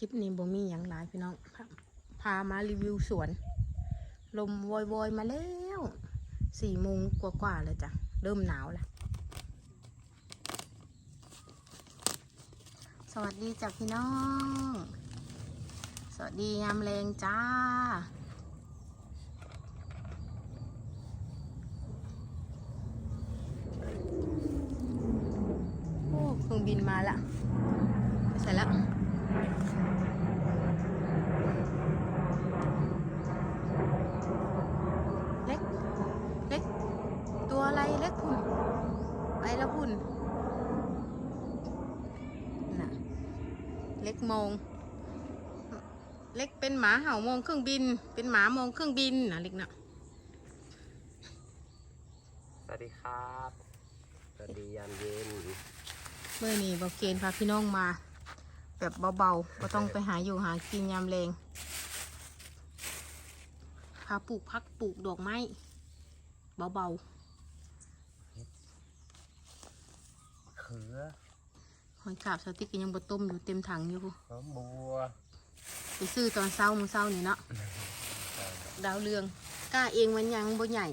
คลิปนี้บ่มีอย่างหลายพี่น้องพาพามารีวิวสวน ลมวอยวอยมาแล้วสี่โมงกว่าๆเลยจ้ะ เริ่มหนาวแล้ว สวัสดีจ้ะพี่น้อง สวัสดียามแรงจ้า โอ้เครื่องบินมาละใส่แล้วเล็ก เล็ก ตัวอะไรเล็กพุ่น ไปแล้วพุ่นน่ะ เล็กมองเล็กเป็นหมาเห่ามองเครื่องบิน เป็นหมามองเครื่องบินนะเล็กน่ะสวัสดีครับสวัสดียามเย็นเมื่อนี้บอกเกณฑ์พาพี่น้องมา แบบเบาๆก็ต้องไปหาอยู่หากินยามแรงพาปลูกพักปลูกดอกไม้เบาเขือๆห อยกาบสติ๊กก็ยังบดต้มอยู่เต็มถังอยู่หอมบัวไปซื้อตอนเช้ามือเช้านี่เนาะดาวเรืองกล้าเองมันยังบ่ใหญ่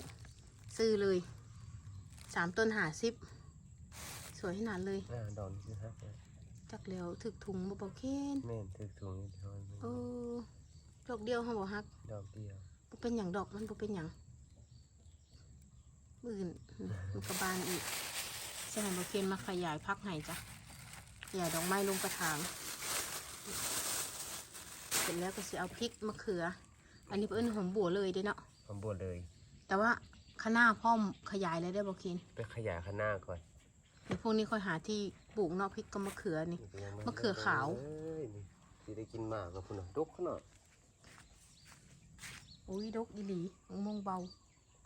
ซื้อเลยสามต้นหาซิบสวยขนาดเลยหน้าดอนคือฮะจักแล้วถึกถุงบ่เบาเคนแม่นถือถุงนี่ทอนเออดอกเดียวเขาบอกฮักดอกเดียวบ่เป็นอย่างดอกมันบ่เป็นอย่างมื่นมันกระบานอีกใช่ไหมบเคนมาขยายพักไห้จ้ะ ขยายดอกไม้ลงกระถาง เสร็จแล้วก็จะเอาพริกมะเขือ อันนี้เพิ่นหอมบัวเลยเด้เนาะหอมบัวเลย แต่ว่าข้างหน้าพ่อมขยายเลยได้บเคนไปขยายข้างหน้าก่อนเดี๋ยวพวกนี้ค่อยหาที่ปลูกเนอกพริกกับมะเขือนี่นี่ก็ยังมะเขือขาวเอ้ยนี่สิได้กินมากกับพุ่นน่ะดกขนาดอุ้ยดกอีหลีมะม่วงเบา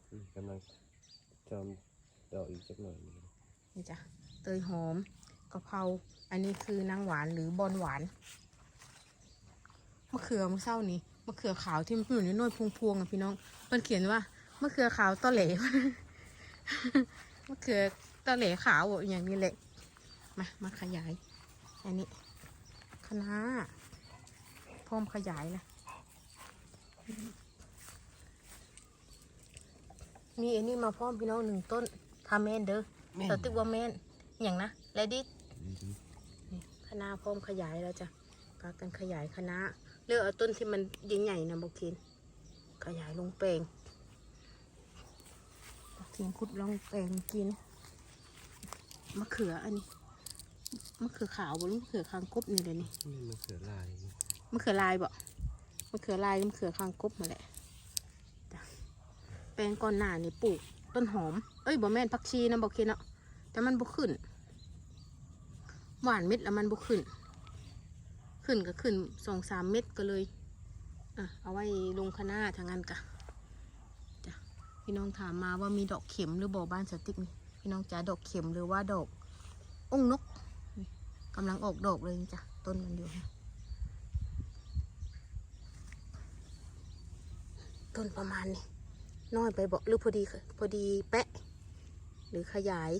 อืมกำลังจอมดอกอีกสักหน่อยหนึงนี่จ้ะเตยหอม กะเพราอันนี้คือนางหวานหรือบอนหวานมะเขือมะเศร้านี่มะเขือขาวที่มันอยู่ในหน่วยพวงๆอะพี่น้องเพิ่นเขียนว่ามะเขือขาวตอเหลมะเขือตอเหลขาวอะอย่างนี้แหละมามาขยาย อันนี้คะน้าพร้อมขยายนะมีอันนี้มาพร้อมพี่น้องหนึ่งต้นทาเมนเด้อแม่นสติกว่าแมนอหย่างนะเลดี้ นี่คณะพร้อมขยายแล้วจ้ะพากันขยายคณะเลือกเอาต้นที่มันใหญ่ๆนะบอกคินขยายลงแปลงบอกคินขุดลงแปลงกินมะเขืออันนี้มะเขือขาวบหรือมะเขือคางคบนี่เลยนี่นี่มะเขือลายมะเขือลายบ่มะเขือลายกับมะเขือคางคบมาแหละจ้ะแปลงก่อนหน้านี่ปลูกต้นหอม เอ้ยบ่แม่นผักชีนะบอกคินเนาะแต่มันบ่ขึ้น หวานเม็ดแล้วมันบ่ขึ้น ขึ้นก็ขึ้นสองสามเม็ดก็เลยอะเอาไว้ลงคณะทางนั้นกะจ้ะพี่น้องถามมาว่ามีดอกเข็มหรือบ่อบ้านสติ๊กนี่พี่น้องจ๋าดอกเข็มหรือว่าดอกองนกนี่กำลังออกดอกเลยจ้ะต้นมันอยู่นะต้นประมาณนี้น้อยไปบอกหรือพอดีพอดีแปะ หรือขยาย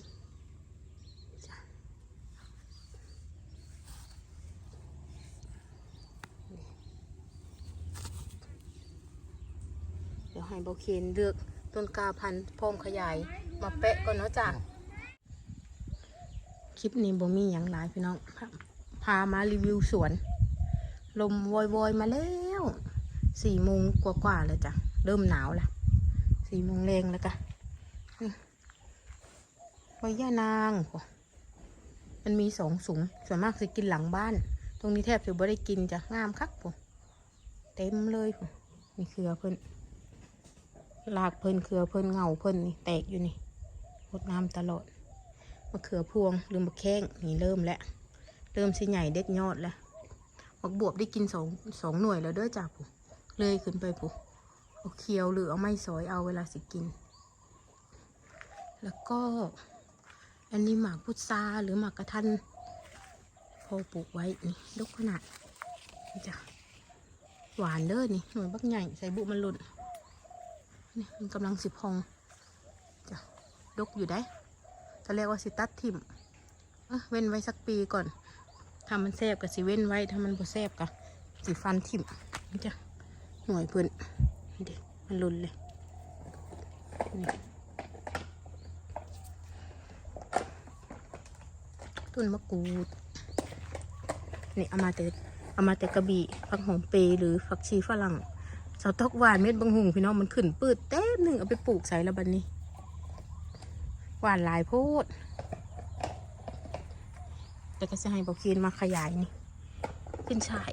เดี๋ยวให้เบาเคนเลือกต้นกาพันธุ์พร้อมขยาย มาแปะก่อนเนาะจ้ะคลิปนี้บ่มีอย่างหลายพี่น้องพาพามารีวิวสวน ลมวอยวอยๆมาแล้วสี่โมงกว่าๆแล้วจ้ะเริ่มหนาวแล้วสี่โมงแรงแล้วกะใบย่านางโหมันมีสองสูงส่วนมากจะกินหลังบ้าน ตรงนี้แทบจะไม่ได้กินจ้ะงามคักผมเต็มเลยผมนี่เครือเพิ่น ลากเพิ่นเครือเพิ่นเงาเพิ่นนี่แตกอยู่นี่งดงามตลอดมะเขือพวงหรือมะแข้งนี่เริ่มแล้วเริ่มสิใหญ่เด็ดยอดแล้วบักบวบได้กินสองสองหน่วยแล้วเด้อจ้ะผมเลยขึ้นไปผมเอาเคียวหรือเอาไม้สอยเอาเวลาสิกิน แล้วก็อันนี้หมากพุทราหรือหมากกระทันพอปลูกไว้นี่ดกขนาดนี่จ้ะหวานเด้อนี่หน่วยบักใหญ่ใส่บุมันหล่น นี่มันกำลังสิพองจ้ะดกอยู่ได้ตอนแรกว่าสิตัดทิมเออเว้นไว้สักปีก่อนถ้ามันแซบก็สิเว้นไว้ถ้ามันบ่แซบก็สีฟันทิมนี่จ้ะหน่วยเพิ่นนี่เด็มันลุนเลยนี่ต้นมะกรูดนี่เอามาแต่เอามาแต่กระบี่ฟักหอมเปรย์หรือฟักชีฝรั่ง เสาตอกหวานเม็ดบางหุงพี่น้องมันขึ้นปืดเต็มหนึ่งเอาไปปลูกใส่แล้วบันนี้ หวานหลายโพด แต่ก็จะให้บอกเคียนมาขยายนี่ขึ้นชาย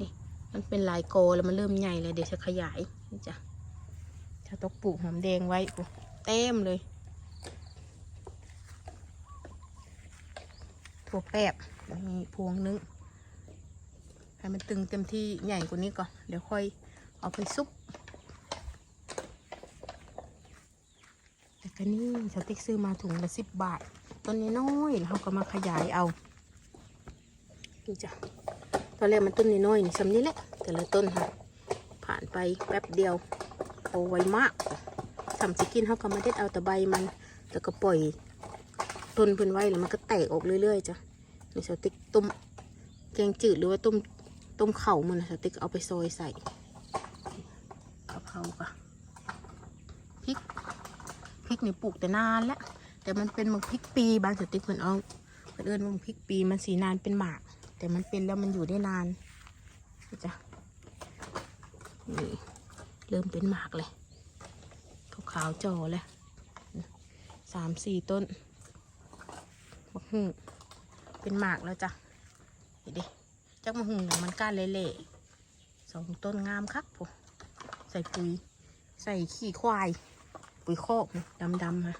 นี่ มันเป็นลายโกแล้วมันเริ่มใหญ่เลยเดี๋ยวจะขยายนี่จ้ะถ้าตกปลูกหอมแดงไว้เต็มเลยถั่วแป๊บมีพวงนึง ให้มันตึงเต็มที่ใหญ่กว่านี้ก่อน เดี๋ยวค่อยเอาไปซุปแต่ก็นี่สติ๊กซื้อมาถุงละสิบบาทต้นนี้น้อยเราก็มาขยายเอานี่จ้ะตอนแรกมันต้นนี้น้อยนี่ซ้ำนี้แหละแต่ละต้นค่ะ ผ่านไปแป๊บเดียวโตไวมากสำสกินเขาก็มาเด็ดเอาแต่ใบมันแต่ก็ปล่อยต้นเพิ่นไว้แล้วมันก็แตกออกเรื่อยๆจ้ะนี่สติ๊กต้มแกงจืดหรือว่าต้ม ต้มเข่ามันสติ๊กเอาไปซอยใส่กะเพราค่ะพริกพริกนี่ปลูกแต่นานแล้ว แต่มันเป็นมังพริกปีบางสติ๊กเพิ่นเอาเพิ่นเอิ้นมังพริกปีมันสีนานเป็นหมาก แต่มันเป็นแล้วมันอยู่ได้นานจ้ะนี่เริ่มเป็นหมากเลยขาวๆจอเลยสามสี่ต้นมะฮุ่งเป็นหมากแล้วจ้ะเห็นดิ จักมะฮุ่งอย่างมันก้านเละๆสองต้นงามครับผมใส่ปุ๋ย ใส่ขี้ควาย ปุ๋ยคอกดำๆค่ะ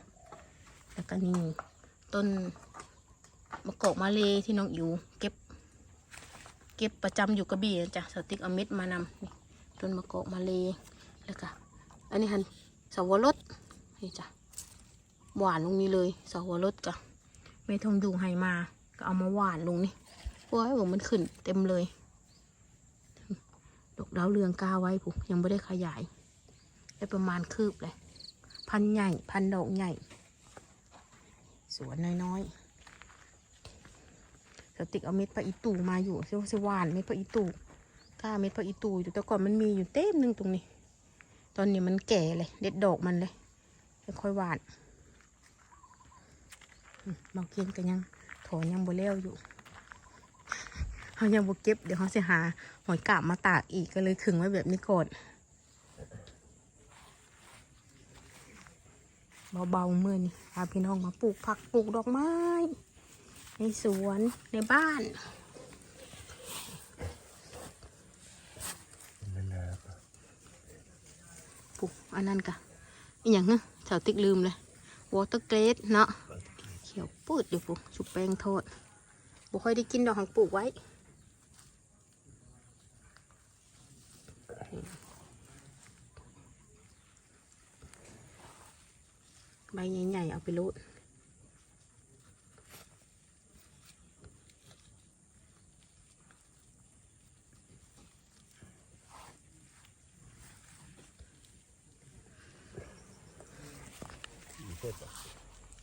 แล้วก็นี่ต้นมะกอกมาเลที่น้องอิ๋วเก็บ เก็บประจำอยู่กระบี่จ้ะสติ๊กเอาเม็ดมานำนี่ต้นมะกอกมาเลแล้วก็อันนี้หันสาวรสนี่จ้ะหวานลงนี้เลยสาวรสจ้ะไม่ทองดูให้มาก็เอามาหวานลงนี่ โอ้ยผมมันขึ้นเต็มเลย ดอกดาวเรืองกาไว้ผมยังไม่ได้ขยาย ได้ประมาณคืบเลย พันใหญ่ พันดอกใหญ่ สวนน้อยๆสติกเอาเม็ดพระอีตูมาอยู่เซลวานเม็ดพระอีตูก้าเม็ดพระอีตูอยู่แต่ก่อนมันมีอยู่เต็มหนึ่งตรงนี้ ตอนนี้มันแก่เลย เด็ดดอกมันเลยค่อยหวานบาเกียนก็ยังถอนยังบ่เล้วอยู่ เขายังบ่เก็บ เดี๋ยวเขาจะหาหอยกาบมาตากอีกก็เลยขึงไว้แบบนี้ก่อนเบาๆมือนี่พาพี่น้องมาปลูกผักปลูกดอกไม้ ในสวนในบ้านปลูกอันนั้นกะอีหยังเนอะสาวติ๊กลืมเลยวอเตอร์เกรดเนาะเขียวปืดอยู่ปุ๊ชุบแป้งทอดบ่ค่อยได้กินดอกหังปลูกไว้ ใบใหญ่ๆเอาไปรูด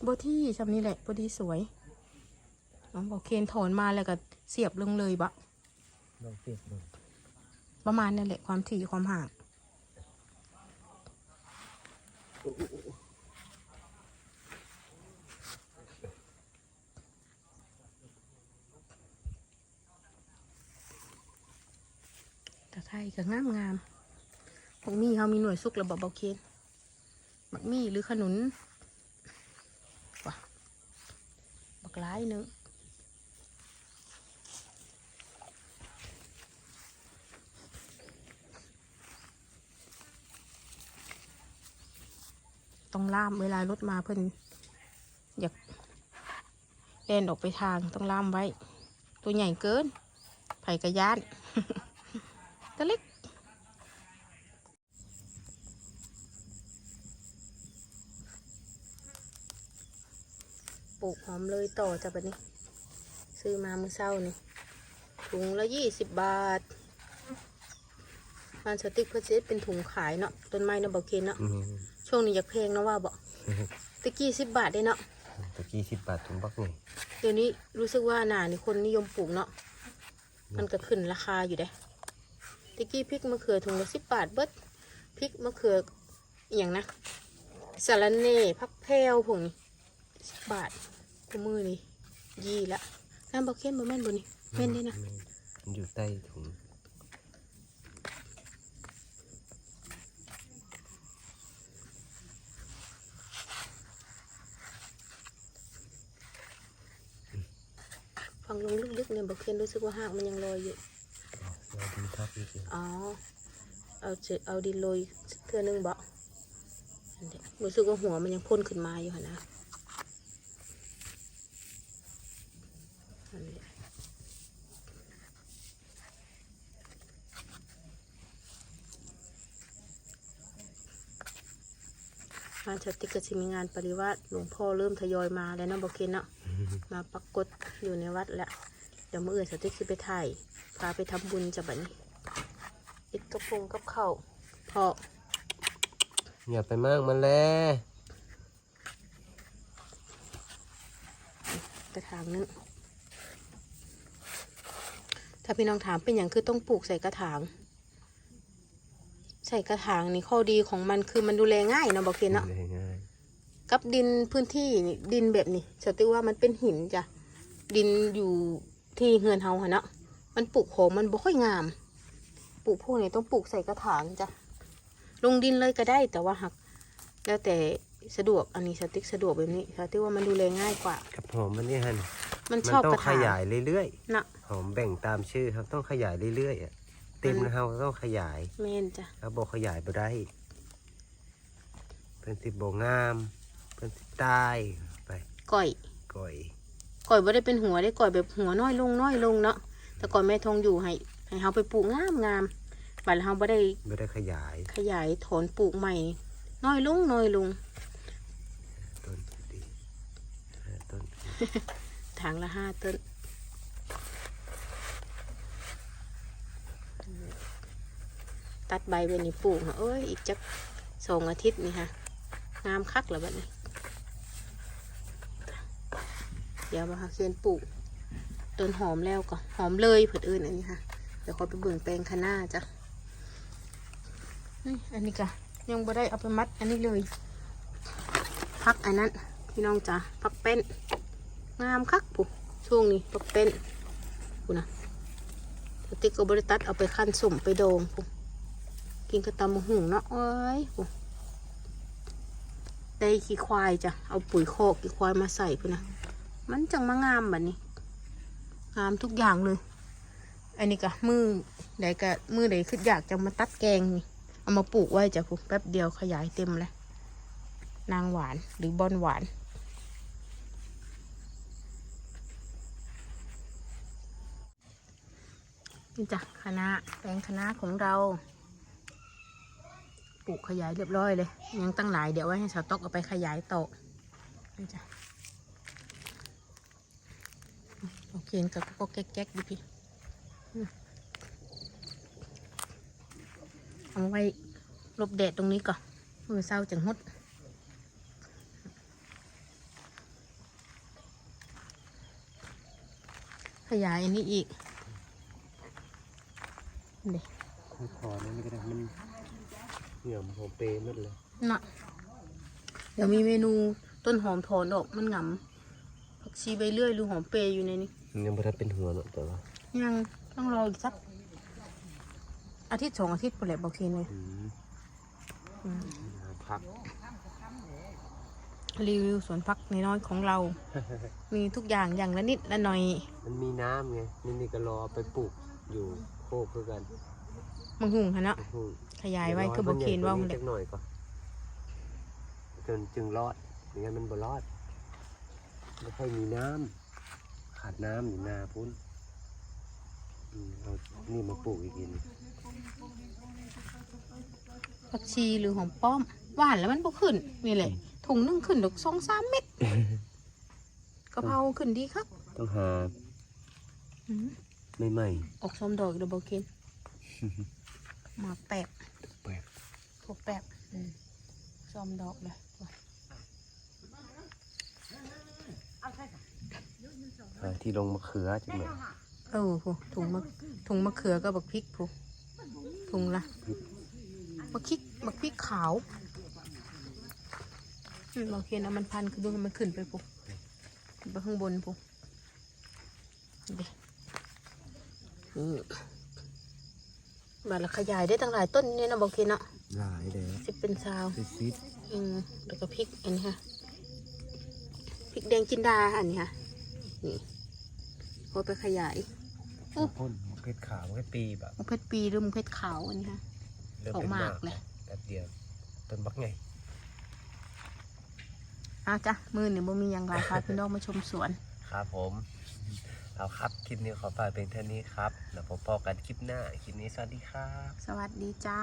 บที่ชำนี้แหละบที่สวยน้องบอกเคนถอนมาแล้วก็เสียบลงเลยบะลองเทียบดูประมาณนั่นแหละความถี่ความห่าง ก็งามงามๆบักมี่เขามีหน่วยสุกระบบเบาเคนบักมี่หรือขนุนว่ะบักร้ายหนึงต้องล่ามเวลารถมาเพิ่นอยากเล่นออกไปทางต้องล่ามไว้ ตัวใหญ่เกิน ไผ่กระยาน ตัวเล็กปลูกหอมเลยต่อจากบัดนี้ ซื้อมาเมื่อเช้านี่ถุงละยี่สิบบาทมันสติ๊กเพื่อจะได้เป็นถุงขายเนาะต้นไม้เนาะบอกเคนเนาะอืมช่วงนี้อยากแพงเนาะว่าบอกตะกี้สิบบาทได้เนาะตะกี้สิบบาทถุงบักหนึ่งเดี๋ยวนี้รู้สึกว่าหนานี่คนนิยมปลูกเนาะมันก็ขึ้นราคาอยู่เด้ ตะกี้พริกมะเขือถุงละสิบบาทเบิดพริกมะเขืออหย่างนะสาระเน่พักแพรวผงสิบบาทกูมือนี่ยี่ละน้ำบะเค็มบะแม่นบนี่แม่นเด้นะมันอยู่ใต้ถุงฟังลงลึกๆเนี่ยบะเค็มรู้สึกว่าหากมันยังลอยอยู่ เราดีทับอีกอ๋อ เอาเจเอาดินโรยสักเทื่อนึงบ่อันเนี้ยรู้สึกว่าหัวมันยังพ่นขึ้นมาอยู่ค่ะนะอันเนี้ยงานชาติกสิมีงานปริวาสหลวงพ่อเริ่มทยอยมาแล้วเนาะบอกเคนเนาะมาปรากฏอยู่ในวัดแล้ว เดี๋ยวมื่ออื่นสติ๊กสิไปถ่ายพาไปทำบุญจะบัดนี้ อิดกระพุงกับข้าวพออย่าไปมากมันแล้วกระถางนึงถ้าพี่น้องถามเป็นอย่างคือต้องปลูกใส่กระถาง ใส่กระถางนี่ข้อดีของมันคือมันดูแลง่ายเนาะบอกเคนเนาะเลยง่ายกับดินพื้นที่นี่ดินแบบนี้สติว่ามันเป็นหินจ้ะดินอยู่ที่เฮือนเฮาหะเนาะมันปลูกของมันบ่ค่อยงาม ปลูกพวกนี้ต้องปลูกใส่กระถางจ้ะลงดินเลยก็ได้แต่ว่าหัก แล้วแต่สะดวกอันนี้สติ๊กสะดวกแบบนี้สติ๊กว่ามันดูแลง่ายกว่า กับหอมมันนี่ฮันมันมัชอบต้อกงระขถางยายเรื่อยนะๆหอมแบ่งตามชื่อครับต้องขยายเรื่อยๆอะเต็มนะเราต้องขยายแม่นจ้ะแล้วบอกขยายบ่ได้เป็นสิบโบงามเป็นสิตายไปก่อยก่อยก่อยบ่ได้เป็นหัวได้ก่อยแบบหัวน้อยลงน้อยลงเนาะแต่ก่อนแม่ทองอยู่ให้ ให้เฮาไปปลูกงามงามบัดนี้เฮาบ่ได้ไม่ได้ขยายขยายถอนปลูกใหม่ น้อยลงน้อยลง ต้นดีห้าต้นถางละห้าต้น ตัดใบไปนี่ปลูกน่ะเอ้ยอีกจักสองอาทิตย์นี่ฮะงามคักแล้วบัดนี้ เดี๋ยวมาหาเซียนปลูกต้นหอมแล้วก็หอมเลยเผิดอื่นอันนี้ค่ะเดี๋ยวขอไปเบิ่งแปลงคะน้าจ้ะนี่อันนี้ก็ยังบ่ได้เอาไปมัดอันนี้เลย พักอันนั้น พี่น้องจ้ะพักเป็นงามคักปุ๊ช่วงนี้ปักเป็นปุ๊นะสติ๊กก็บริตัดเอาไปขั้นสุ่มไปโดงปุ๊กินกระตำมะหุงเนาะเอ้ยปุ๊ได้ขี้ควายจ้ะเอาปุ๋ยโคอกขี้ควายมาใส่ปุ๊นะมันจังมางามแบบนี้งามทุกอย่างเลย อันนี้ก็มือใดก็มือใดคืออยากจะมาตัดแกงนี่เอามาปลูกไว้จ้ะปุ๊แป๊บเดียวขยายเต็มเลยนางหวานหรือบอนหวาน นี่จ้ะคณะแปลงคณะของเราปลูกขยายเรียบร้อยเลย ยังตั้งหลายเดี๋ยวไว้ให้สาวตอกเอาไปขยายต่อนี่จ้ะโอเคกับก็แก๊กๆดิพี่ เอาไว้หลบแดดตรงนี้ก่อนมือเศร้าจังหดขยายอันนี้อีกเด็ขอขอนี่ไม่ก็ได้มันเหงื่อมหอมเปรย์หมดเลยน่ะเดี๋ยวมีเมนูต้นหอมถอนออกมันหงำผักชีใบเลื่อยหรือหอมเปรย์อยู่ในนี้ยังไม่ได้เป็นหัวเนอะแต่ว่ายัง ต้องรออีกสัก อาทิตย์สองอาทิตย์ไปแหละบอกเคนเลยอืมอืมพักรีวิวสวนพักน้อยๆของเรา มีทุกอย่างอย่างละนิดละหน่อย มันมีน้ำไงนี่นี่ก็รอไปปลูกอยู่โคกคือกันมังหุงฮะเนาะอืมขยายไว้คือบอกเคนว่ามัมันนใหญ่กว่านี้จักหน่อยก่อนจนจึงรอดอย่างนั้นมันบ่รอดไม่ค่อยมีน้ำขาดน้ำอยู่นาพุ่นอืม เอานี่มาปลูกอีกทีหนึงผักชีหรือหอมป้อมหวานแล้วมันบ่ขึ้นนี่แหละถุงนึงขึ้นดอกสองสามเม็ดกะเพราขึ้นดีครับต้องหาอืมไม่ใหม่ออกส้มดอกเดบเคนหมากแปบแปลกพวกแปบอืมส้มดอกเลยหาที่ลงมะเขือจังเลย เออผู้ถุงมะถุงมะเขือก็บักพริกผู้ถุงละมะพริกมะพริกขาวอืมบางเคียนเอามันพันคือดูให้มันขึ้นไปผู้ขึ้นไปข้างบนผู้เด็อืมบาดละขยายได้ตั้งหลายต้นเนี่ยนะบางเคียนเนาะหลายเด้อสิบเป็นซาวซิซิดอืมแล้วก็พริกอันนี้ค่ะพริกแดงจินดาอันนี้ค่ะนี่พอไปขยาย พ่นมะเขือขาวมะเขือปีแบบมะเขือปีหรือมะเขือขาวอันนี้ค่ะ เริ่มออกเป็นหมามากกเลย แป๊บเดียวต้นบักไงอาจ้ะมือเนี่ยบ่มีอย่างไรค่ะ พี่น้องมาชมสวน ครับผม เอาครับคลิปนี้ขอฝากเป็นเท่านี้ครับแล้วพบกันคลิปหน้าคลิปนี้สวัสดีครับ สวัสดีจ้า